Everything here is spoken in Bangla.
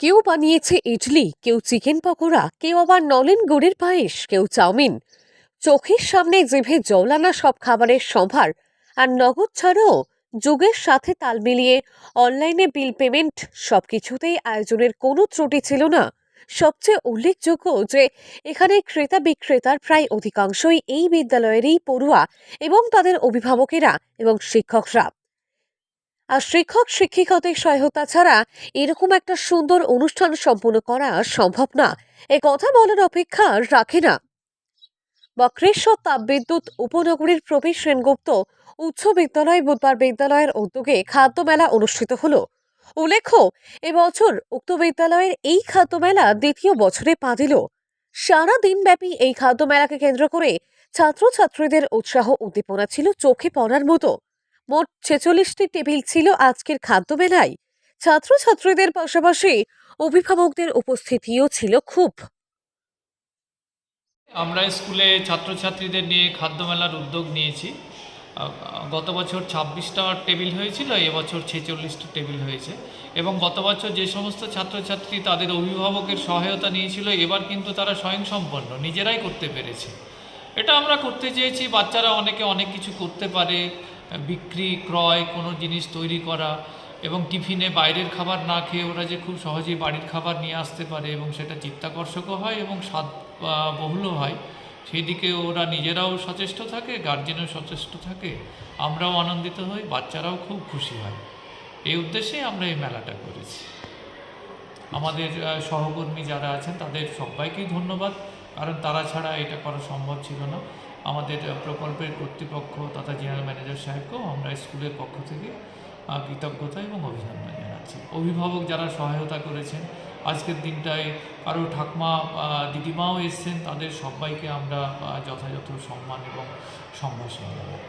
কেউ বানিয়েছে ইডলি, কেউ চিকেন পকোড়া, কেউ আবার নলেন গুড়ের পায়েস, কেউ চাউমিন। চোখের সামনে জিভে জল আনা সব খাবারের সম্ভার, আর নগদ ছাড়াও যুগের সাথে তাল মিলিয়ে অনলাইনে বিল পেমেন্ট সবকিছুতেই আয়োজনের কোনো ত্রুটি ছিল না। সবচেয়ে উল্লেখযোগ্য যে, এখানে ক্রেতা বিক্রেতার প্রায় অধিকাংশই এই বিদ্যালয়েরই পড়ুয়া এবং তাদের অভিভাবকেরা এবং শিক্ষকরা। আর শিক্ষক, শিক্ষিকাদের সহায়তা ছাড়া এরকম একটা সুন্দর অনুষ্ঠান সম্পন্ন করা সম্ভব না। এ কথা বলার অপেক্ষা রাখে না। বক্রেশ্বর তাপবিদ্যুৎ উপনগরীর প্রবীর সেনগুপ্ত উচ্চ বিদ্যালয় বুধবার বিদ্যালয়ের উদ্যোগে খাদ্য মেলা অনুষ্ঠিত হলো। উল্লেখ্য এবছর উক্ত বিদ্যালয়ের এই খাদ্য মেলা দ্বিতীয় বছরে পা দিল। সারা দিনব্যাপী এই খাদ্য মেলাকে কেন্দ্র করে ছাত্রছাত্রীদের উৎসাহ উদ্দীপনা ছিল চোখে পড়ার মতো। মোট ছেচল্লিশটি টেবিল ছিল আজকের খাদ্য মেলায় ছাত্রছাত্রীদের পাশাপাশি অভিভাবকদের উপস্থিতিও ছিল খুব। আমরা স্কুলে ছাত্রছাত্রীদের নিয়ে খাদ্য মেলার উদ্যোগ নিয়েছি। গত বছর ছাব্বিশটা টেবিল হয়েছিল, এবছর ছেচল্লিশটা টেবিল হয়েছে। এবং গত বছর যে সমস্ত ছাত্রছাত্রী তাদের অভিভাবকের সহায়তা নিয়েছিল, এবার কিন্তু তারা স্বয়ংসম্পন্ন, নিজেরাই করতে পেরেছে। এটা আমরা করতে চেয়েছি, বাচ্চারা অনেকে অনেক কিছু করতে পারে বিক্রি, ক্রয়, কোনো জিনিস তৈরি করা এবং টিফিনে বাইরের খাবার না খেয়ে ওরা যে খুব সহজেই বাড়ির খাবার নিয়ে আসতে পারে এবং সেটা চিত্তাকর্ষকও হয় এবং স্বাদ বহুলও হয় সেই দিকে ওরা নিজেরাও সচেষ্ট থাকে গার্জেনও সচেষ্ট থাকে, আমরাও আনন্দিত হই, বাচ্চারাও খুব খুশি হয়। এই উদ্দেশ্যেই আমরা এই মেলাটা করেছি। আমাদের সহকর্মী যারা আছেন তাদের সবাইকেই ধন্যবাদ, কারণ তারা ছাড়া এটা করা সম্ভব ছিল না। আমাদের প্রকল্পের কর্তৃপক্ষ তথা জেনারেল ম্যানেজার সাহেবকেও আমরা স্কুলের পক্ষ থেকে কৃতজ্ঞতা এবং অভিনন্দন জানাচ্ছি। অভিভাবক যারা সহায়তা করেছেন, আজকের দিনটায় আরও ঠাকমা দিদিমাও এসছেন, তাদের সবাইকে আমরা যথাযথ সম্মান এবং সম্ভাষণ জানাই।